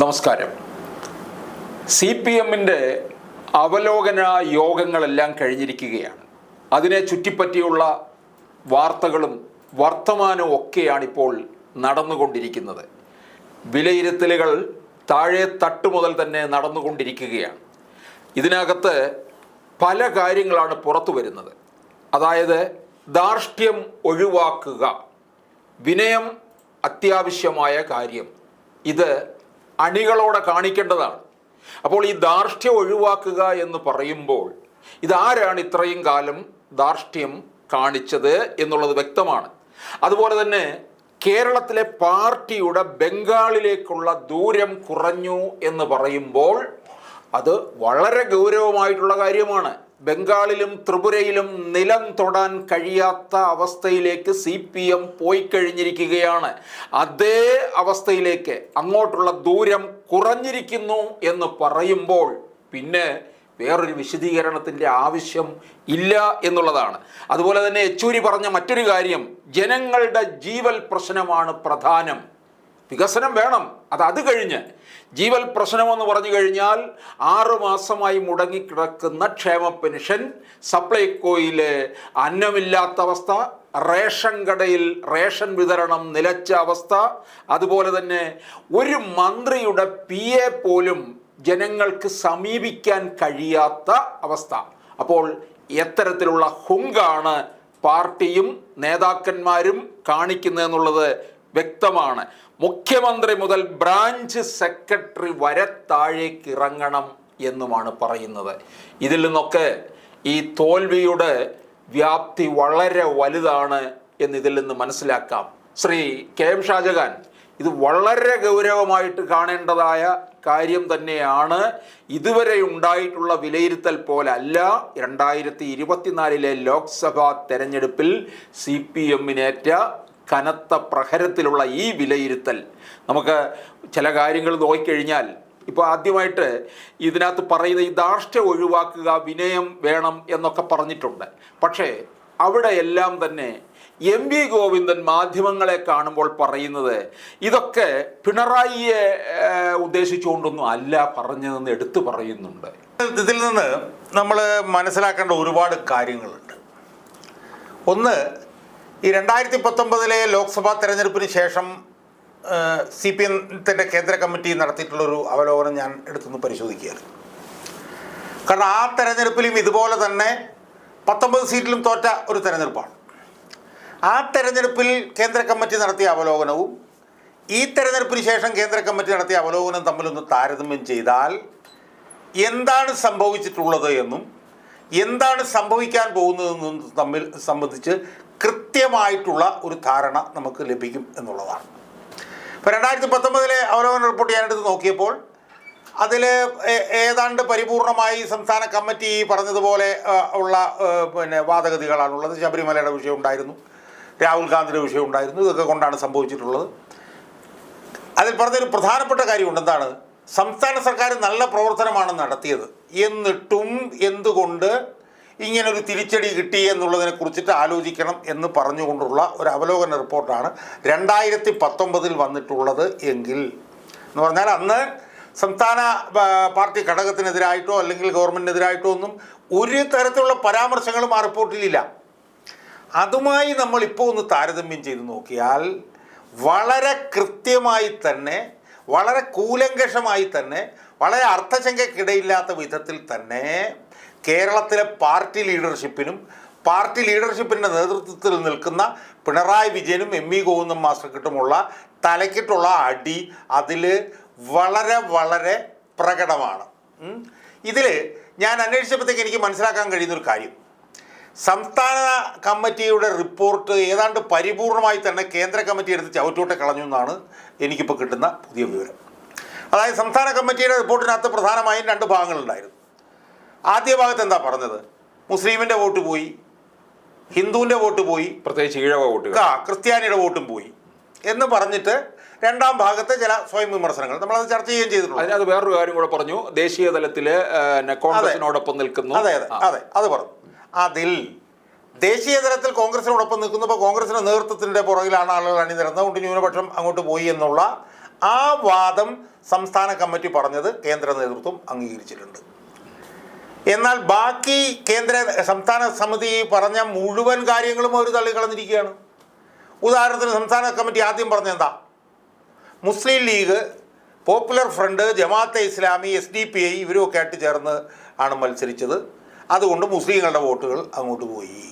നമസ്കാരം. C P എമ്മിന്റെ അവലോകന യോഗങ്ങളെല്ലാം കഴിഞ്ഞിരിക്കുകയാണ്. അതിനെ ചുറ്റിപ്പറ്റിയുള്ള വാർത്തകളും വർത്തമാനവും ഒക്കെയാണിപ്പോൾ നടന്നുകൊണ്ടിരിക്കുന്നത്. വിലയിരുത്തലുകൾ താഴെ തട്ട് മുതൽ തന്നെ നടന്നുകൊണ്ടിരിക്കുകയാണ്. ഇതിനകത്ത് പല കാര്യങ്ങളാണ് പുറത്തു വരുന്നത്. അതായത് ധാർഷ്ട്യം ഒഴിവാക്കുക വിനയം അത്യാവശ്യമായ കാര്യം. ഇത് അണികളോടെ കാണിക്കേണ്ടതാണ്. അപ്പോൾ ഈ ധാർഷ്ട്യം ഒഴിവാക്കുക എന്ന് പറയുമ്പോൾ ഇതാരാണ് ഇത്രയും കാലം ധാർഷ്ട്യം കാണിച്ചത് എന്നുള്ളത് വ്യക്തമാണ്. അതുപോലെ തന്നെ കേരളത്തിലെ പാർട്ടിയുടെ ബംഗാളിലേക്കുള്ള ദൂരം കുറഞ്ഞു എന്ന് പറയുമ്പോൾ അത് വളരെ ഗൗരവമായിട്ടുള്ള കാര്യമാണ്. ബംഗാളിലും ത്രിപുരയിലും നിലം തൊടാൻ കഴിയാത്ത അവസ്ഥയിലേക്ക് സി പി എം പോയി കഴിഞ്ഞിരിക്കുകയാണ് അതേ അവസ്ഥയിലേക്ക് അങ്ങോട്ടുള്ള ദൂരം കുറഞ്ഞിരിക്കുന്നു എന്ന് പറയുമ്പോൾ പിന്നെ വേറൊരു വിശദീകരണത്തിന്റെ ആവശ്യം ഇല്ല എന്നുള്ളതാണ്. അതുപോലെ തന്നെ യെച്ചൂരി പറഞ്ഞ മറ്റൊരു കാര്യം ജനങ്ങളുടെ ജീവൽ പ്രശ്നമാണ് പ്രധാനം. വികസനം വേണം. അത് അത് കഴിഞ്ഞ് ജീവൽ പ്രശ്നമെന്ന് പറഞ്ഞു കഴിഞ്ഞാൽ ആറു മാസമായി മുടങ്ങിക്കിടക്കുന്ന ക്ഷേമ പെൻഷൻ സപ്ലൈകോയിലെ അന്നമില്ലാത്ത അവസ്ഥ റേഷൻ കടയിൽ റേഷൻ വിതരണം നിലച്ച അവസ്ഥ അതുപോലെ തന്നെ ഒരു മന്ത്രിയുടെ പി എ പോലും ജനങ്ങൾക്ക് സമീപിക്കാൻ കഴിയാത്ത അവസ്ഥ. അപ്പോൾ എത്തരത്തിലുള്ള ഹുങ്കാണ് പാർട്ടിയും നേതാക്കന്മാരും കാണിക്കുന്നതെന്നുള്ളത് വ്യക്തമാണ്. മുഖ്യമന്ത്രി മുതൽ ബ്രാഞ്ച് സെക്രട്ടറി വരെ താഴേക്ക് ഇറങ്ങണം എന്നുമാണ് പറയുന്നത്. ഇതിൽ നിന്നൊക്കെ ഈ തോൽവിയുടെ വ്യാപ്തി വളരെ വലുതാണ് എന്ന് ഇതിൽ നിന്ന് മനസ്സിലാക്കാം. ശ്രീ കെ എം ഷാജഹാൻ ഇത് വളരെ ഗൗരവമായിട്ട് കാണേണ്ടതായ കാര്യം തന്നെയാണ്. ഇതുവരെ ഉണ്ടായിട്ടുള്ള വിലയിരുത്തൽ പോലല്ല. രണ്ടായിരത്തി ഇരുപത്തിനാലിലെ ലോക്സഭാ തെരഞ്ഞെടുപ്പിൽ സി പി എമ്മിനേറ്റ കനത്ത പ്രഹരത്തിലുള്ള ഈ വിലയിരുത്തൽ. നമുക്ക് ചില കാര്യങ്ങൾ നോക്കിക്കഴിഞ്ഞാൽ ഇപ്പോൾ ആദ്യമായിട്ട് ഇതിനകത്ത് പറയുന്ന ഈ ധാർഷ്ട്യം ഒഴിവാക്കുക വിനയം വേണം എന്നൊക്കെ പറഞ്ഞിട്ടുണ്ട്. പക്ഷേ അവിടെ എല്ലാം തന്നെ എം വി ഗോവിന്ദൻ മാധ്യമങ്ങളെ കാണുമ്പോൾ പറയുന്നത് ഇതൊക്കെ പിണറായിയെ ഉദ്ദേശിച്ചുകൊണ്ടൊന്നും അല്ല പറഞ്ഞതെന്ന് എടുത്തു പറയുന്നുണ്ട്. ഇതിൽ നിന്ന് നമ്മൾ മനസ്സിലാക്കേണ്ട ഒരുപാട് കാര്യങ്ങളുണ്ട്. ഒന്ന് ഈ രണ്ടായിരത്തി പത്തൊമ്പതിലെ ലോക്സഭാ തെരഞ്ഞെടുപ്പിന് ശേഷം സി പി എമ്മിന്റെ കേന്ദ്ര കമ്മിറ്റി നടത്തിയിട്ടുള്ളൊരു അവലോകനം ഞാൻ എടുത്തുനിന്ന് പരിശോധിക്കുകയാണ് കാരണം ആ തെരഞ്ഞെടുപ്പിലും ഇതുപോലെ തന്നെ പത്തൊമ്പത് സീറ്റിലും തോറ്റ ഒരു തെരഞ്ഞെടുപ്പാണ്. ആ തെരഞ്ഞെടുപ്പിൽ കേന്ദ്ര കമ്മിറ്റി നടത്തിയ അവലോകനവും ഈ തെരഞ്ഞെടുപ്പിന് ശേഷം കേന്ദ്ര കമ്മിറ്റി നടത്തിയ അവലോകനം തമ്മിലൊന്ന് താരതമ്യം ചെയ്താൽ എന്താണ് സംഭവിച്ചിട്ടുള്ളത് എന്നും എന്താണ് സംഭവിക്കാൻ പോകുന്നതെന്നും തമ്മിൽ സംബന്ധിച്ച് കൃത്യമായിട്ടുള്ള ഒരു ധാരണ നമുക്ക് ലഭിക്കും എന്നുള്ളതാണ്. ഇപ്പോൾ രണ്ടായിരത്തി പത്തൊമ്പതിലെ അവലോകന റിപ്പോർട്ട് ഞാനെടുത്ത് നോക്കിയപ്പോൾ അതിൽ ഏതാണ്ട് പരിപൂർണമായി സംസ്ഥാന കമ്മിറ്റി പറഞ്ഞതുപോലെ ഉള്ള പിന്നെ വാദഗതികളാണുള്ളത്. ശബരിമലയുടെ വിഷയം ഉണ്ടായിരുന്നു. രാഹുൽ ഗാന്ധിയുടെ വിഷയം ഉണ്ടായിരുന്നു. ഇതൊക്കെ കൊണ്ടാണ് സംഭവിച്ചിട്ടുള്ളത്. അതിൽ പറഞ്ഞൊരു പ്രധാനപ്പെട്ട കാര്യമുണ്ട്. എന്താണ്? സംസ്ഥാന സർക്കാർ നല്ല പ്രവർത്തനമാണ് നടത്തിയത്. എന്നിട്ടും എന്തുകൊണ്ട് ഇങ്ങനൊരു തിരിച്ചടി കിട്ടി എന്നുള്ളതിനെ കുറിച്ചിട്ട് ആലോചിക്കണം എന്ന് പറഞ്ഞുകൊണ്ടുള്ള ഒരു അവലോകന റിപ്പോർട്ടാണ് രണ്ടായിരത്തി പത്തൊമ്പതിൽ വന്നിട്ടുള്ളത് എങ്കിൽ. എന്ന് പറഞ്ഞാൽ അന്ന് സംസ്ഥാന പാർട്ടി ഘടകത്തിനെതിരായിട്ടോ അല്ലെങ്കിൽ ഗവൺമെന്റിനെതിരായിട്ടോ ഒന്നും ഒരു തരത്തിലുള്ള പരാമർശങ്ങളും ആ റിപ്പോർട്ടിലില്ല. അതുമായി നമ്മൾ ഇപ്പോൾ ഒന്ന് താരതമ്യം ചെയ്ത് നോക്കിയാൽ വളരെ കൃത്യമായി തന്നെ വളരെ കൂലങ്കഷമായി തന്നെ വളരെ അർത്ഥശങ്കയ്ക്കിടയില്ലാത്ത വിധത്തിൽ തന്നെ കേരളത്തിലെ പാർട്ടി ലീഡർഷിപ്പിനും പാർട്ടി ലീഡർഷിപ്പിന്റെ നേതൃത്വത്തിൽ നിൽക്കുന്ന പിണറായി വിജയനും എം ഇ ഗോവിന്ദൻ മാസ്റ്റർക്കിട്ടുമുള്ള തലക്കിട്ടുള്ള അടി അതിൽ വളരെ വളരെ പ്രകടമാണ്. ഇതിൽ ഞാൻ അന്വേഷിച്ചപ്പോഴത്തേക്ക് എനിക്ക് മനസ്സിലാക്കാൻ കഴിയുന്നൊരു കാര്യം. സംസ്ഥാന കമ്മിറ്റിയുടെ റിപ്പോർട്ട് ഏതാണ്ട് പരിപൂർണമായി തന്നെ കേന്ദ്ര കമ്മിറ്റി എടുത്ത് ചവിട്ടോട്ടെ കളഞ്ഞു എന്നാണ് എനിക്കിപ്പോൾ കിട്ടുന്ന പുതിയ വിവരം. അതായത് സംസ്ഥാന കമ്മിറ്റിയുടെ റിപ്പോർട്ടിനകത്ത് പ്രധാനമായും രണ്ട് ഭാഗങ്ങളുണ്ടായിരുന്നു. ആദ്യ ഭാഗത്ത് എന്താ പറഞ്ഞത്? മുസ്ലിമിന്റെ വോട്ട് പോയി ഹിന്ദുവിന്റെ വോട്ട് പോയി പ്രത്യേകിച്ച് ഈഴവ വോട്ട് ആ ക്രിസ്ത്യാനിയുടെ വോട്ടും പോയി എന്ന് പറഞ്ഞിട്ട് രണ്ടാം ഭാഗത്തെ ചില സ്വയം വിമർശനങ്ങൾ നമ്മളത് ചർച്ച ചെയ്യുകയും ചെയ്തിട്ടുണ്ട് അതിനകത്ത് വേറൊരു കാര്യം കൂടെ പറഞ്ഞു. ദേശീയ തലത്തിൽ കോൺഗ്രസിനോടൊപ്പം നിൽക്കുന്നു. അതെ അതെ അതെ അത് പറഞ്ഞു. അതിൽ ദേശീയ തലത്തിൽ കോൺഗ്രസിനോടൊപ്പം നിൽക്കുന്നപ്പോൾ കോൺഗ്രസിന്റെ നേതൃത്വത്തിന്റെ പുറകിലാണ് ആളുകൾ അണിനിരുന്നത്. അതുകൊണ്ട് ന്യൂനപക്ഷം അങ്ങോട്ട് പോയി എന്നുള്ള ആ വാദം സംസ്ഥാന കമ്മിറ്റി പറഞ്ഞത് കേന്ദ്ര നേതൃത്വം അംഗീകരിച്ചിട്ടുണ്ട്. എന്നാൽ ബാക്കി കേന്ദ്ര സംസ്ഥാന സമിതി പറഞ്ഞ മുഴുവൻ കാര്യങ്ങളും അവർ തള്ളിക്കളഞ്ഞിരിക്കുകയാണ്. ഉദാഹരണത്തിന് സംസ്ഥാന കമ്മിറ്റി ആദ്യം പറഞ്ഞെന്താ Muslim League popular front Jamaat-e Islami S D P I ഇവരുമൊക്കെ ആയിട്ട് ചേർന്ന് ആണ് മത്സരിച്ചത്. അതുകൊണ്ട് മുസ്ലിങ്ങളുടെ വോട്ടുകൾ അങ്ങോട്ട് പോയി.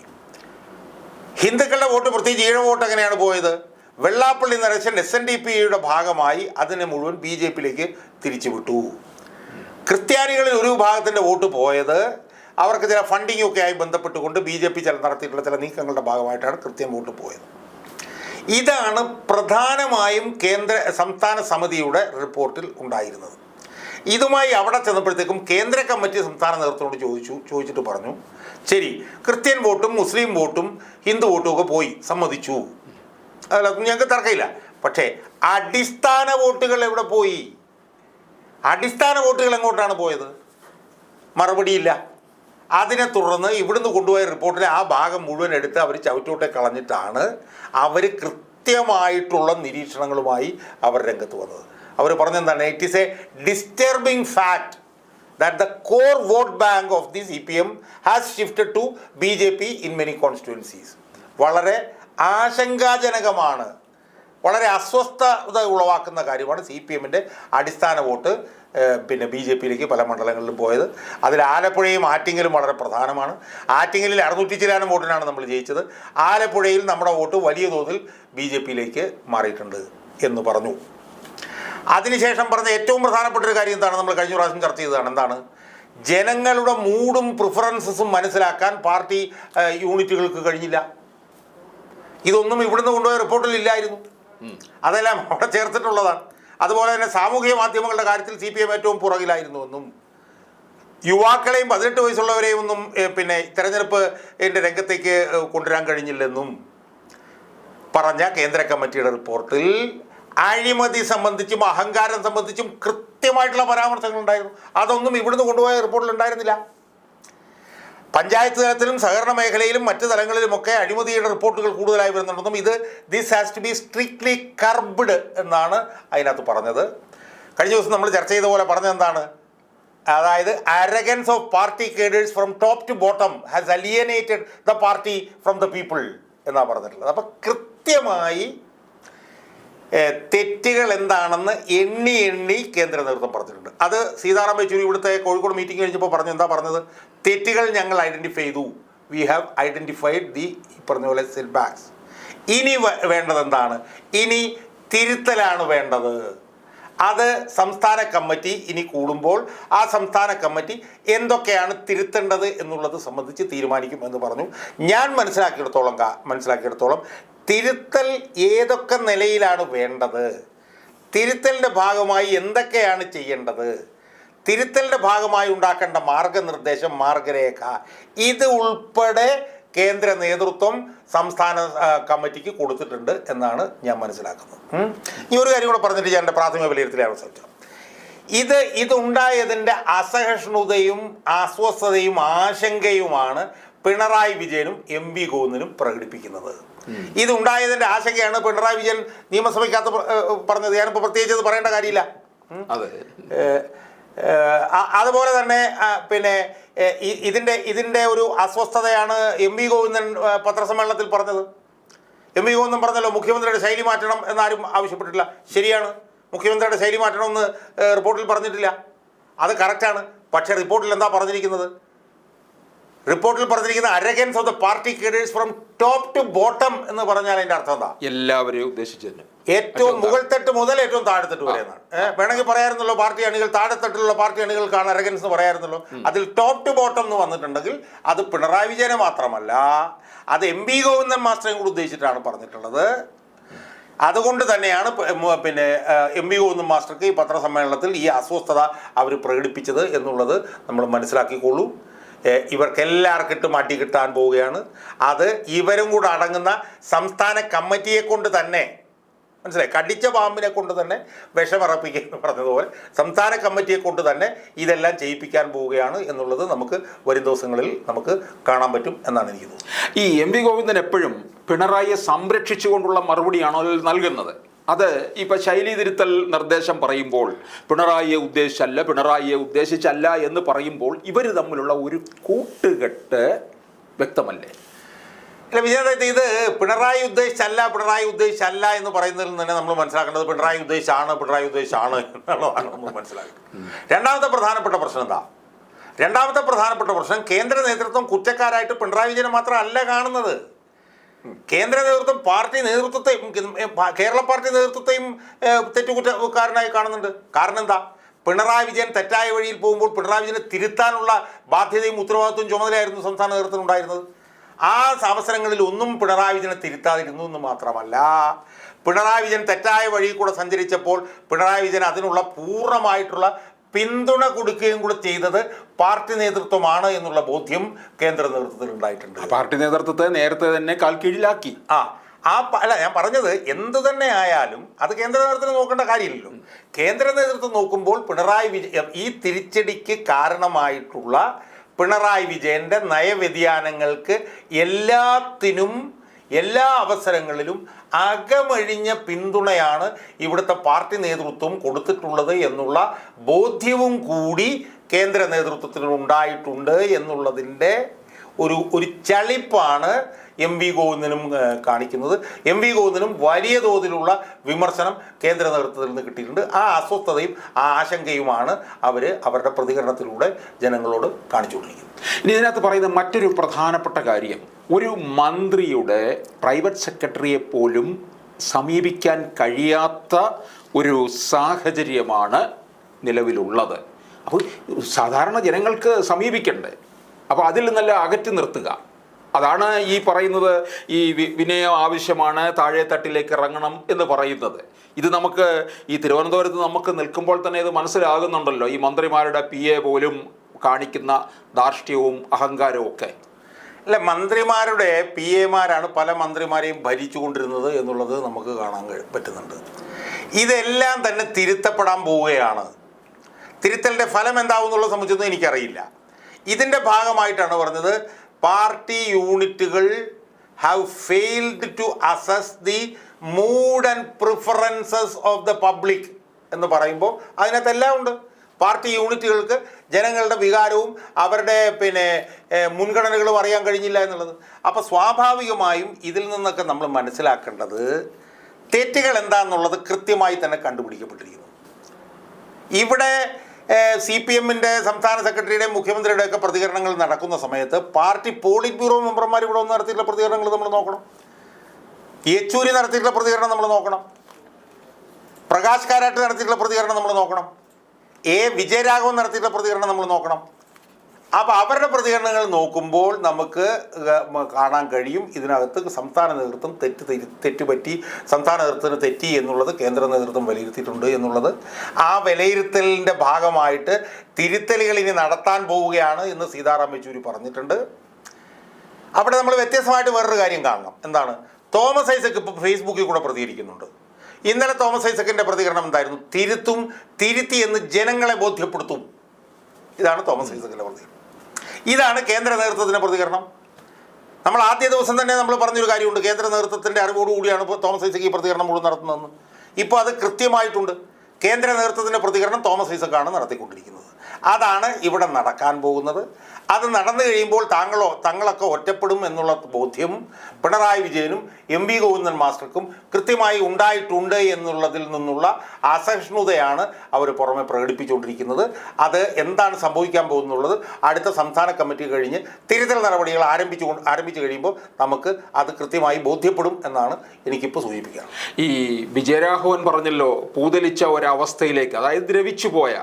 ഹിന്ദുക്കളുടെ വോട്ട് പ്രത്യേകിച്ച് ഈഴ വോട്ട് എങ്ങനെയാണ് പോയത്? Vellappally Natesan S N D P യുടെ ഭാഗമായി അതിനെ മുഴുവൻ ബി ജെ പിയിലേക്ക് തിരിച്ചുവിട്ടു. ക്രിസ്ത്യാനികളിൽ ഒരു വിഭാഗത്തിന്റെ വോട്ട് പോയത് അവർക്ക് ചില ഫണ്ടിങ് ഒക്കെ ആയി ബന്ധപ്പെട്ടുകൊണ്ട് ബി ജെ പി ചില നടത്തിയിട്ടുള്ള ചില നീക്കങ്ങളുടെ ഭാഗമായിട്ടാണ് കൃത്യം വോട്ട് പോയത്. ഇതാണ് പ്രധാനമായും കേന്ദ്ര സംസ്ഥാന സമിതിയുടെ റിപ്പോർട്ടിൽ ഉണ്ടായിരുന്നത്. ഇതുമായി അവിടെ ചെന്നപ്പോഴത്തേക്കും കേന്ദ്ര കമ്മിറ്റി സംസ്ഥാന നേതൃത്വത്തോട് ചോദിച്ചു ചോദിച്ചിട്ട് പറഞ്ഞു ശരി ക്രിസ്ത്യൻ വോട്ടും മുസ്ലിം വോട്ടും ഹിന്ദു വോട്ടും ഒക്കെ പോയി സമ്മതിച്ചു. അതിലൊന്നും ഞങ്ങൾക്ക് തർക്കമില്ല. പക്ഷേ അടിസ്ഥാന വോട്ടുകൾ എവിടെ പോയി? അടിസ്ഥാന വോട്ടുകൾ എങ്ങോട്ടാണ് പോയത്? മറുപടിയില്ല. അതിനെ തുടർന്ന് ഇവിടുന്ന് കൊണ്ടുപോയ റിപ്പോർട്ടിൽ ആ ഭാഗം മുഴുവൻ എടുത്ത് അവർ ചവിറ്റോട്ടെ കളഞ്ഞിട്ടാണ് അവർ കൃത്യമായിട്ടുള്ള നിരീക്ഷണങ്ങളുമായി അവർ രംഗത്ത് വന്നത്. അവർ പറഞ്ഞെന്താണ്? It is a disturbing fact that the core vote bank of has shifted has shifted to BJP in many constituencies. വളരെ ആശങ്കാജനകമാണ്. വളരെ അസ്വസ്ഥത ഉളവാക്കുന്ന കാര്യമാണ് സി പി എമ്മിന്റെ അടിസ്ഥാന വോട്ട് പിന്നെ ബി ജെ പിയിലേക്ക് പല മണ്ഡലങ്ങളിലും പോയത്. അതിൽ ആലപ്പുഴയും ആറ്റിങ്ങലും വളരെ പ്രധാനമാണ്. ആറ്റിങ്ങലിൽ അറുന്നൂറ്റി ചിലാനം വോട്ടിനാണ് നമ്മൾ ജയിച്ചത്. ആലപ്പുഴയിൽ നമ്മുടെ വോട്ട് വലിയ തോതിൽ ബി ജെ പിയിലേക്ക് മാറിയിട്ടുണ്ട് എന്ന് പറഞ്ഞു. അതിനുശേഷം പറഞ്ഞ ഏറ്റവും പ്രധാനപ്പെട്ട ഒരു കാര്യം എന്താണ്? നമ്മൾ കഴിഞ്ഞ പ്രാവശ്യം ചർച്ച ചെയ്തതാണ്. എന്താണ്? ജനങ്ങളുടെ മൂഡും പ്രിഫറൻസസും മനസ്സിലാക്കാൻ പാർട്ടി യൂണിറ്റുകൾക്ക് കഴിഞ്ഞില്ല. ഇതൊന്നും ഇവിടുന്ന് കൊണ്ടുപോയ റിപ്പോർട്ടിൽ ഇല്ലായിരുന്നു. അതെല്ലാം അവിടെ ചേർത്തിട്ടുള്ളതാണ്. അതുപോലെ തന്നെ സാമൂഹിക മാധ്യമങ്ങളുടെ കാര്യത്തിൽ സി പി എം ഏറ്റവും പുറകിലായിരുന്നു എന്നും യുവാക്കളെയും പതിനെട്ട് വയസ്സുള്ളവരെയും ഒന്നും പിന്നെ തെരഞ്ഞെടുപ്പ് എന്റെ രംഗത്തേക്ക് കൊണ്ടുവരാൻ കഴിഞ്ഞില്ലെന്നും പറഞ്ഞ കേന്ദ്ര കമ്മിറ്റിയുടെ റിപ്പോർട്ടിൽ അഴിമതി സംബന്ധിച്ചും അഹങ്കാരം സംബന്ധിച്ചും കൃത്യമായിട്ടുള്ള പരാമർശങ്ങൾ ഉണ്ടായിരുന്നു അതൊന്നും ഇവിടുന്ന് കൊണ്ടുപോയ റിപ്പോർട്ടിൽ ഉണ്ടായിരുന്നില്ല പഞ്ചായത്ത് തലത്തിലും സഹകരണ മേഖലയിലും മറ്റ് തലങ്ങളിലുമൊക്കെ അഴിമതിയുടെ റിപ്പോർട്ടുകൾ കൂടുതലായി വരുന്നുണ്ടെന്നും ഇത് this has to be strictly curbed എന്നാണ് അതിനകത്ത് പറഞ്ഞത്. കഴിഞ്ഞ ദിവസം നമ്മൾ ചർച്ച ചെയ്ത പോലെ പറഞ്ഞത് എന്താണ്? അതായത് arrogance of party cadres from top to bottom has alienated the party from the people എന്നാണ് പറഞ്ഞിട്ടുള്ളത്. അപ്പം കൃത്യമായി തെറ്റുകൾ എന്താണെന്ന് എണ്ണി എണ്ണി കേന്ദ്ര നേതൃത്വം പറഞ്ഞിട്ടുണ്ട്. അത് സീതാറാം യെച്ചൂരി ഇവിടുത്തെ കോഴിക്കോട് മീറ്റിംഗ് കഴിഞ്ഞപ്പോൾ പറഞ്ഞു. എന്താ പറഞ്ഞത്? തെറ്റുകൾ ഞങ്ങൾ ഐഡന്റിഫൈ ചെയ്തു. വി ഹാവ് ഐഡന്റിഫൈഡ് ദി പറഞ്ഞ പോലെ സെറ്റ് ബാക്സ് ഇനി വേണ്ടത് എന്താണ്? ഇനി തിരുത്തലാണ് വേണ്ടത്. അത് സംസ്ഥാന കമ്മിറ്റി ഇനി കൂടുമ്പോൾ ആ സംസ്ഥാന കമ്മിറ്റി എന്തൊക്കെയാണ് തിരുത്തേണ്ടത് എന്നുള്ളത് സംബന്ധിച്ച് തീരുമാനിക്കും എന്ന് പറഞ്ഞു. ഞാൻ മനസ്സിലാക്കിയിടത്തോളം മനസ്സിലാക്കിയിടത്തോളം തിരുത്തൽ ഏതൊക്കെ നിലയിലാണ് വേണ്ടത്? തിരുത്തലിന്റെ ഭാഗമായി എന്തൊക്കെയാണ് ചെയ്യേണ്ടത്? തിരുത്തലിന്റെ ഭാഗമായി ഉണ്ടാക്കേണ്ട മാർഗനിർദ്ദേശം മാർഗരേഖ ഇത് ഉൾപ്പെടെ കേന്ദ്ര നേതൃത്വം സംസ്ഥാന കമ്മിറ്റിക്ക് കൊടുത്തിട്ടുണ്ട് എന്നാണ് ഞാൻ മനസ്സിലാക്കുന്നത്. ഇനി ഈ ഒരു കാര്യം കൂടെ പറഞ്ഞിട്ട് ഞാൻ എന്റെ പ്രാഥമിക വിലയിരുത്തലാണ് അവസാനിച്ചു ഇത് ഇതുണ്ടായതിന്റെ അസഹിഷ്ണുതയും അസ്വസ്ഥതയും ആശങ്കയുമാണ് പിണറായി വിജയനും എം വി ഗോവിന്ദനും പ്രകടിപ്പിക്കുന്നത്. ഇതുണ്ടായതിന്റെ ആശങ്കയാണ് പിണറായി വിജയൻ നിയമസഭയ്ക്കകത്ത് പറഞ്ഞത്. ഞാനിപ്പോൾ പ്രത്യേകിച്ച് പറയേണ്ട കാര്യമില്ല. അതെ. അതുപോലെ തന്നെ പിന്നെ ഇതിന്റെ ഇതിന്റെ ഒരു അസ്വസ്ഥതയാണ് എം വി ഗോവിന്ദൻ പത്രസമ്മേളനത്തിൽ പറഞ്ഞത്. എം വി ഗോവിന്ദൻ പറഞ്ഞല്ലോ മുഖ്യമന്ത്രിയുടെ ശൈലി മാറ്റണം എന്നാരും ആവശ്യപ്പെട്ടിട്ടില്ല. ശരിയാണ്. മുഖ്യമന്ത്രിയുടെ ശൈലി മാറ്റണമെന്ന് റിപ്പോർട്ടിൽ പറഞ്ഞിട്ടില്ല. അത് കറക്റ്റാണ്. പക്ഷേ റിപ്പോർട്ടിൽ എന്താ പറഞ്ഞിരിക്കുന്നത്? റിപ്പോർട്ടിൽ പറഞ്ഞിരിക്കുന്ന arrogance of the party cadres from top to bottom എന്ന് പറഞ്ഞാൽ അതിന്റെ അർത്ഥം എന്താ? എല്ലാവരെയും ഉദ്ദേശിച്ചു ഏറ്റവും മുകൾത്തട്ട് മുതൽ ഏറ്റവും താഴെത്തട്ട് വരെ എന്നാണ് വേണമെങ്കിൽ പറയാറുണ്ടല്ലോ പാർട്ടി അണികൾ താഴെത്തട്ടിലുള്ള പാർട്ടി അണികൾക്കാണ് അരഗൻസ് എന്ന് പറയാറുണ്ടല്ലോ അതിൽ ടോപ്പ് ടു ബോട്ടം എന്ന് വന്നിട്ടുണ്ടെങ്കിൽ അത് പിണറായി വിജയനെ മാത്രമല്ല അത് എം പി ഗോവിന്ദൻ മാസ്റ്ററെയും കൂടി ഉദ്ദേശിച്ചിട്ടാണ് പറഞ്ഞിട്ടുള്ളത്. അതുകൊണ്ട് തന്നെയാണ് പിന്നെ എം പി ഗോവിന്ദൻ മാസ്റ്റർക്ക് ഈ പത്രസമ്മേളനത്തിൽ ഈ അസ്വസ്ഥത അവർ പ്രകടിപ്പിച്ചത് എന്നുള്ളത് നമ്മൾ മനസ്സിലാക്കിക്കൊള്ളൂ ഇവർക്കെല്ലാവർക്കും ഇട്ട് മാറ്റി കിട്ടാൻ പോവുകയാണ്. അത് ഇവരും കൂടെ അടങ്ങുന്ന സംസ്ഥാന കമ്മിറ്റിയെ കൊണ്ട് തന്നെ മനസ്സിലായി? കടിച്ച പാമ്പിനെ കൊണ്ട് തന്നെ വിഷമറപ്പിക്കുക എന്ന് പറഞ്ഞതുപോലെ. സംസ്ഥാന കമ്മിറ്റിയെ കൊണ്ട് തന്നെ ഇതെല്ലാം ചെയ്യിപ്പിക്കാൻ പോവുകയാണ് എന്നുള്ളത് നമുക്ക് വരും ദിവസങ്ങളിൽ നമുക്ക് കാണാൻ പറ്റും എന്നാണ് എനിക്ക് തോന്നുന്നത്. ഈ എം വി ഗോവിന്ദൻ എപ്പോഴും പിണറായിയെ സംരക്ഷിച്ചുകൊണ്ടുള്ള മറുപടിയാണോ അതിൽ നൽകുന്നത്? അത് ഇപ്പൊ ശൈലി തിരുത്തൽ നിർദ്ദേശം പറയുമ്പോൾ പിണറായിയെ ഉദ്ദേശിച്ചല്ല പിണറായിയെ ഉദ്ദേശിച്ചല്ല എന്ന് പറയുമ്പോൾ ഇവർ തമ്മിലുള്ള ഒരു കൂട്ടുകെട്ട് വ്യക്തമല്ലേ? അല്ല വിജയദാസ് ഇത് പിണറായി ഉദ്ദേശിച്ചല്ല പിണറായി ഉദ്ദേശിച്ചല്ല എന്ന് പറയുന്നതിൽ തന്നെ നമ്മൾ മനസ്സിലാക്കേണ്ടത് പിണറായി ഉദ്ദേശിച്ചാണ് പിണറായി ഉദ്ദേശിച്ചാണ് എന്നുള്ളതാണ് നമ്മൾ മനസ്സിലാക്കുന്നത് രണ്ടാമത്തെ പ്രധാനപ്പെട്ട പ്രശ്നം എന്താ? രണ്ടാമത്തെ പ്രധാനപ്പെട്ട പ്രശ്നം കേന്ദ്ര നേതൃത്വം കുറ്റക്കാരായിട്ട് പിണറായി വിജയനെ മാത്രമല്ല കാണുന്നത്. കേന്ദ്ര നേതൃത്വം പാർട്ടി നേതൃത്വത്തെയും കേരള പാർട്ടി നേതൃത്വത്തെയും തെറ്റുകുറ്റക്കാരനായി കാണുന്നുണ്ട്. കാരണം എന്താ? പിണറായി വിജയൻ തെറ്റായ വഴിയിൽ പോകുമ്പോൾ പിണറായി വിജയനെ തിരുത്താനുള്ള ബാധ്യതയും ഉത്തരവാദിത്വവും ചുമതലയായിരുന്നു സംസ്ഥാന നേതൃത്വം ഉണ്ടായിരുന്നത്. ആ അവസരങ്ങളിൽ ഒന്നും പിണറായി വിജയനെ തിരുത്താതിരുന്നു എന്ന് മാത്രമല്ല പിണറായി വിജയൻ തെറ്റായ വഴിയിൽ കൂടെ സഞ്ചരിച്ചപ്പോൾ പിണറായി വിജയൻ അതിനുള്ള പൂർണമായിട്ടുള്ള പിന്തുണ കൊടുക്കുകയും കൂടെ ചെയ്തത് പാർട്ടി നേതൃത്വമാണ് എന്നുള്ള ബോധ്യം കേന്ദ്ര നേതൃത്വത്തിൽ ഉണ്ടായിട്ടുണ്ട്. പാർട്ടി നേതൃത്വത്തെ നേരത്തെ തന്നെ കാൽ കീഴിലാക്കി. ആ ആ അല്ല ഞാൻ പറഞ്ഞത് എന്ത് തന്നെ ആയാലും അത് കേന്ദ്ര നേതൃത്വം നോക്കേണ്ട കാര്യമില്ലല്ലോ. കേന്ദ്ര നേതൃത്വം നോക്കുമ്പോൾ പിണറായി വിജയൻ ഈ തിരിച്ചടിക്ക് കാരണമായിട്ടുള്ള പിണറായി വിജയന്റെ നയവ്യതിയാനങ്ങൾക്ക് എല്ലാത്തിനും എല്ലാ അവസരങ്ങളിലും അകമഴിഞ്ഞ പിന്തുണയാണ് ഇവിടുത്തെ പാർട്ടി നേതൃത്വം കൊടുത്തിട്ടുള്ളത് എന്നുള്ള ബോധ്യവും കൂടി കേന്ദ്ര നേതൃത്വത്തിൽ ഉണ്ടായിട്ടുണ്ട് എന്നുള്ളതിന്റെ ഒരു ഒരു ചളിപ്പാണ് എം വി ഗോവിന്ദനും കാണിക്കുന്നത്. എം വി ഗോവിന്ദനും വലിയ തോതിലുള്ള വിമർശനം കേന്ദ്ര നേതൃത്വത്തിൽ നിന്ന് കിട്ടിയിട്ടുണ്ട്. ആ അസ്വസ്ഥതയും ആ ആശങ്കയുമാണ് അവർ അവരുടെ പ്രതികരണത്തിലൂടെ ജനങ്ങളോട് കാണിച്ചുകൊണ്ടിരിക്കുന്നത്. ഇനി ഇതിനകത്ത് പറയുന്ന മറ്റൊരു പ്രധാനപ്പെട്ട കാര്യം. ഒരു മന്ത്രിയുടെ പ്രൈവറ്റ് സെക്രട്ടറിയെ പോലും സമീപിക്കാൻ കഴിയാത്ത ഒരു സാഹചര്യമാണ് നിലവിലുള്ളത്. അപ്പോൾ സാധാരണ ജനങ്ങൾക്ക് സമീപിക്കണ്ടേ? അപ്പോൾ അതിൽ നിന്നല്ല അകറ്റി നിർത്തുക. അതാണ് ഈ പറയുന്നത് ഈ വിനയം ആവശ്യമാണ് താഴെ തട്ടിലേക്ക് ഇറങ്ങണം എന്ന് പറയുന്നത്. ഇത് നമുക്ക് ഈ തിരുവനന്തപുരത്ത് നമുക്ക് നിൽക്കുമ്പോൾ തന്നെ ഇത് മനസ്സിലാകുന്നുണ്ടല്ലോ. ഈ മന്ത്രിമാരുടെ പി എ പോലും കാണിക്കുന്ന ധാർഷ്ട്യവും അഹങ്കാരവും ഒക്കെ. അല്ല മന്ത്രിമാരുടെ പി എമാരാണ് പല മന്ത്രിമാരെയും ഭരിച്ചുകൊണ്ടിരുന്നത് എന്നുള്ളത് നമുക്ക് കാണാൻ പറ്റുന്നുണ്ട്. ഇതെല്ലാം തന്നെ തിരുത്തപ്പെടാൻ പോവുകയാണ്. തിരുത്തലിന്റെ ഫലം എന്താവും എന്നുള്ളത് സംബന്ധിച്ചൊന്നും എനിക്കറിയില്ല. ഇതിന്റെ ഭാഗമായിട്ടാണ് പറഞ്ഞത് പാർട്ടി യൂണിറ്റുകൾ have failed to assess the mood and preferences of the public എന്ന് പറയുമ്പോൾ അതിനകത്തെല്ലാം ഉണ്ട്. പാർട്ടി യൂണിറ്റുകൾക്ക് ജനങ്ങളുടെ വികാരവും അവരുടെ പിന്നെ മുൻഗണനകളും അറിയാൻ കഴിഞ്ഞില്ല എന്നുള്ളത്. അപ്പോൾ സ്വാഭാവികമായും ഇതിൽ നിന്നൊക്കെ നമ്മൾ മനസ്സിലാക്കേണ്ടത് തെറ്റുകൾ എന്താണെന്നുള്ളത് കൃത്യമായി തന്നെ കണ്ടുപിടിക്കപ്പെട്ടിരിക്കുന്നു. ഇവിടെ സി പി എമ്മിന്റെ സംസ്ഥാന സെക്രട്ടറിയുടെയും മുഖ്യമന്ത്രിയുടെയൊക്കെ പ്രതികരണങ്ങൾ നടക്കുന്ന സമയത്ത് പാർട്ടി പോളിറ്റ് ബ്യൂറോ മെമ്പർമാർ ഇവിടെ ഒന്ന് നടത്തിയിട്ടുള്ള പ്രതികരണങ്ങൾ നമ്മൾ നോക്കണം. യെച്ചൂരി നടത്തിയിട്ടുള്ള പ്രതികരണം നമ്മൾ നോക്കണം. പ്രകാശ് കാരാട്ട് നടത്തിയിട്ടുള്ള പ്രതികരണം നമ്മൾ നോക്കണം. എ വിജയരാഘവൻ നടത്തിയിട്ടുള്ള പ്രതികരണം നമ്മൾ നോക്കണം. അപ്പോൾ അവരുടെ പ്രതികരണങ്ങൾ നോക്കുമ്പോൾ നമുക്ക് കാണാൻ കഴിയും. ഇതിനകത്ത് സംസ്ഥാന നേതൃത്വം തെറ്റ് തെറ്റുപറ്റി സംസ്ഥാന നേതൃത്വത്തിന് തെറ്റി എന്നുള്ളത് കേന്ദ്ര നേതൃത്വം വിലയിരുത്തിയിട്ടുണ്ട് എന്നുള്ളത്. ആ വിലയിരുത്തലിന്റെ ഭാഗമായിട്ട് തിരുത്തലുകൾ ഇനി നടത്താൻ പോവുകയാണ് എന്ന് സീതാറാം യെച്ചൂരി പറഞ്ഞിട്ടുണ്ട്. അവിടെ നമ്മൾ വ്യത്യസ്തമായിട്ട് വേറൊരു കാര്യം കാണണം. എന്താണ്? തോമസ് ഐസക് ഇപ്പോൾ ഫേസ്ബുക്കിൽ കൂടെ പ്രതികരിക്കുന്നുണ്ട്. ഇന്നലെ തോമസ് ഐസക്കിന്റെ പ്രതികരണം എന്തായിരുന്നു? തിരുത്തും തിരുത്തി എന്ന് ജനങ്ങളെ ബോധ്യപ്പെടുത്തും. ഇതാണ് തോമസ് ഐസക്കിന്റെ പ്രതികരണം. ഇതാണ് കേന്ദ്ര നേതൃത്വത്തിന്റെ പ്രതികരണം. നമ്മൾ ആദ്യ ദിവസം തന്നെ നമ്മൾ പറഞ്ഞൊരു കാര്യമുണ്ട്. കേന്ദ്ര നേതൃത്വത്തിന്റെ അറിവോടുകൂടിയാണ് ഇപ്പോൾ തോമസ് ഐസക്ക് ഈ പ്രതികരണം മുഴുവൻ നടത്തുന്നതെന്ന്. ഇപ്പോൾ അത് കൃത്യമായിട്ടുണ്ട്. കേന്ദ്ര നേതൃത്വത്തിന്റെ പ്രതികരണം തോമസ് ഐസക്കാണ് നടത്തിക്കൊണ്ടിരിക്കുന്നത്. അതാണ് ഇവിടെ നടക്കാൻ പോകുന്നത്. അത് നടന്നു കഴിയുമ്പോൾ താങ്കളോ തങ്ങളൊക്കെ ഒറ്റപ്പെടും എന്നുള്ള ബോധ്യം പിണറായി വിജയനും എം വി ഗോവിന്ദൻ മാസ്റ്റർക്കും കൃത്യമായി ഉണ്ടായിട്ടുണ്ട് എന്നുള്ളതിൽ നിന്നുള്ള അസഹിഷ്ണുതയാണ് അവർ പുറമെ പ്രകടിപ്പിച്ചുകൊണ്ടിരിക്കുന്നത്. അത് എന്താണ് സംഭവിക്കാൻ പോകുന്നുള്ളത്? അടുത്ത സംസ്ഥാന കമ്മിറ്റി കഴിഞ്ഞ് തിരുത്തൽ നടപടികൾ ആരംഭിച്ചു ആരംഭിച്ചു കഴിയുമ്പോൾ നമുക്ക് അത് കൃത്യമായി ബോധ്യപ്പെടും എന്നാണ് എനിക്കിപ്പോൾ സൂചിപ്പിക്കുക ഈ വിജയരാഘവൻ പറഞ്ഞല്ലോ പൂതലിച്ച ഒരവസ്ഥയിലേക്ക് അതായത് ദ്രവിച്ചു പോയ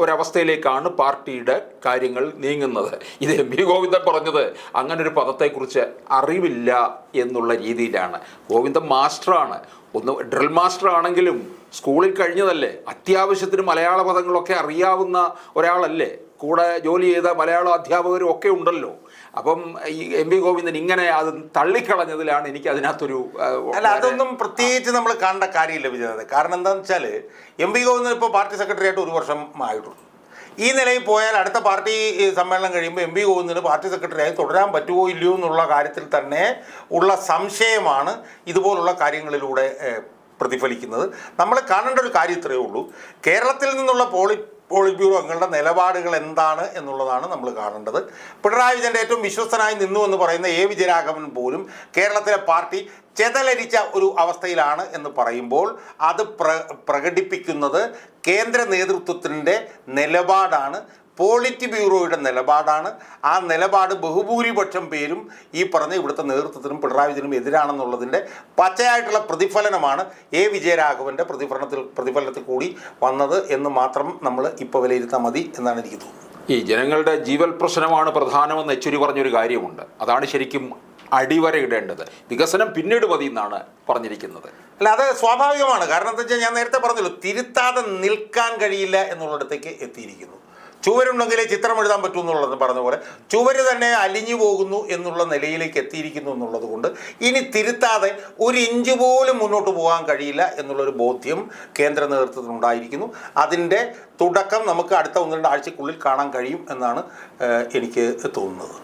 ഒരവസ്ഥയിലേക്കാണ് പാർട്ടിയുടെ കാര്യങ്ങൾ നീങ്ങുന്നത്. ഇത് എം വി ഗോവിന്ദൻ പറഞ്ഞത് അങ്ങനെ ഒരു പദത്തെക്കുറിച്ച് അറിവില്ല എന്നുള്ള രീതിയിലാണ്. ഗോവിന്ദൻ മാസ്റ്ററാണ്. ഒന്ന് ഡ്രിൽ മാസ്റ്റർ ആണെങ്കിലും സ്കൂളിൽ കഴിഞ്ഞതല്ലേ? അത്യാവശ്യത്തിന് മലയാള പദങ്ങളൊക്കെ അറിയാവുന്ന ഒരാളല്ലേ? കൂടെ ജോലി ചെയ്ത മലയാള അധ്യാപകരും ഒക്കെ ഉണ്ടല്ലോ. അപ്പം ഈ എം വി ഗോവിന്ദൻ ഇങ്ങനെ അത് തള്ളിക്കളഞ്ഞതിലാണ് എനിക്ക് അതിനകത്തൊരു അല്ല അതൊന്നും പ്രത്യേകിച്ച് നമ്മൾ കാണേണ്ട കാര്യമില്ല വിചാരിച്ചത് കാരണം എന്താണെന്ന് വെച്ചാൽ എം വി ഗോവിന്ദൻ ഇപ്പോൾ പാർട്ടി സെക്രട്ടറി ആയിട്ട് ഒരു വർഷം ആയിട്ടുള്ളൂ ഈ നിലയിൽ പോയാൽ അടുത്ത പാർട്ടി സമ്മേളനം കഴിയുമ്പോൾ എം പി ഗോവിന്ദന് പാർട്ടി സെക്രട്ടറിയായി തുടരാൻ പറ്റുമോ ഇല്ലയോ എന്നുള്ള കാര്യത്തിൽ തന്നെ ഉള്ള സംശയമാണ് ഇതുപോലുള്ള കാര്യങ്ങളിലൂടെ പ്രതിഫലിക്കുന്നത്. നമ്മൾ കാണേണ്ട ഒരു കാര്യം ഇത്രയേ ഉള്ളൂ. കേരളത്തിൽ നിന്നുള്ള പോളി പോളിറ്റ് ബ്യൂറോ അംഗങ്ങളുടെ നിലപാടുകൾ എന്താണ് എന്നുള്ളതാണ് നമ്മൾ കാണേണ്ടത്. പിണറായി വിജയന്റെ ഏറ്റവും വിശ്വസ്തനായി നിന്നു എന്ന് പറയുന്ന എ വിജയരാഘവൻ പോലും കേരളത്തിലെ പാർട്ടി ചെതലരിച്ച ഒരു അവസ്ഥയിലാണ് എന്ന് പറയുമ്പോൾ അത് പ്ര പ്രകടിപ്പിക്കുന്നത് കേന്ദ്ര നേതൃത്വത്തിന്റെ നിലപാടാണ്. പോളിറ്റ് ബ്യൂറോയുടെ നിലപാടാണ്. ആ നിലപാട് ബഹുഭൂരിപക്ഷം പേരും ഈ പറഞ്ഞ ഇവിടുത്തെ നേതൃത്വത്തിനും പിണറായി വിജയനും എതിരാണെന്നുള്ളതിന്റെ പച്ചയായിട്ടുള്ള പ്രതിഫലനമാണ് എ വിജയരാഘവന്റെ പ്രതിഫലനത്തിൽ പ്രതിഫലനത്തിൽ കൂടി വന്നത് എന്ന് മാത്രം നമ്മൾ ഇപ്പോൾ വിലയിരുത്താൻ മതി എന്നാണ് എനിക്ക് തോന്നുന്നത്. ഈ ജനങ്ങളുടെ ജീവൽ പ്രശ്നമാണ് പ്രധാനമെന്ന് യെച്ചൂരി പറഞ്ഞൊരു കാര്യമുണ്ട്. അതാണ് ശരിക്കും അടിവരയിടേണ്ടത് വികസനം പിന്നീട് മതി എന്നാണ് പറഞ്ഞിരിക്കുന്നത്. അല്ല അത് സ്വാഭാവികമാണ്. കാരണം എന്താ വെച്ചാൽ ഞാൻ നേരത്തെ പറഞ്ഞല്ലോ തിരുത്താതെ നിൽക്കാൻ കഴിയില്ല എന്നുള്ളടത്തേക്ക് എത്തിയിരിക്കുന്നു. ചുവരുണ്ടെങ്കിലേ ചിത്രം എഴുതാൻ പറ്റൂ എന്നുള്ളത് പറഞ്ഞ പോലെ ചുവര് തന്നെ അലിഞ്ഞു പോകുന്നു എന്നുള്ള നിലയിലേക്ക് എത്തിയിരിക്കുന്നു എന്നുള്ളത് കൊണ്ട് ഇനി തിരുത്താതെ ഒരു ഇഞ്ച് പോലും മുന്നോട്ട് പോകാൻ കഴിയില്ല എന്നുള്ളൊരു ബോധ്യം കേന്ദ്ര നേതൃത്വത്തിനുണ്ടായിരിക്കുന്നു അതിന്റെ തുടക്കം നമുക്ക് അടുത്ത ഒന്ന് രണ്ട് ആഴ്ചക്കുള്ളിൽ കാണാൻ കഴിയും എന്നാണ് എനിക്ക് തോന്നുന്നത്.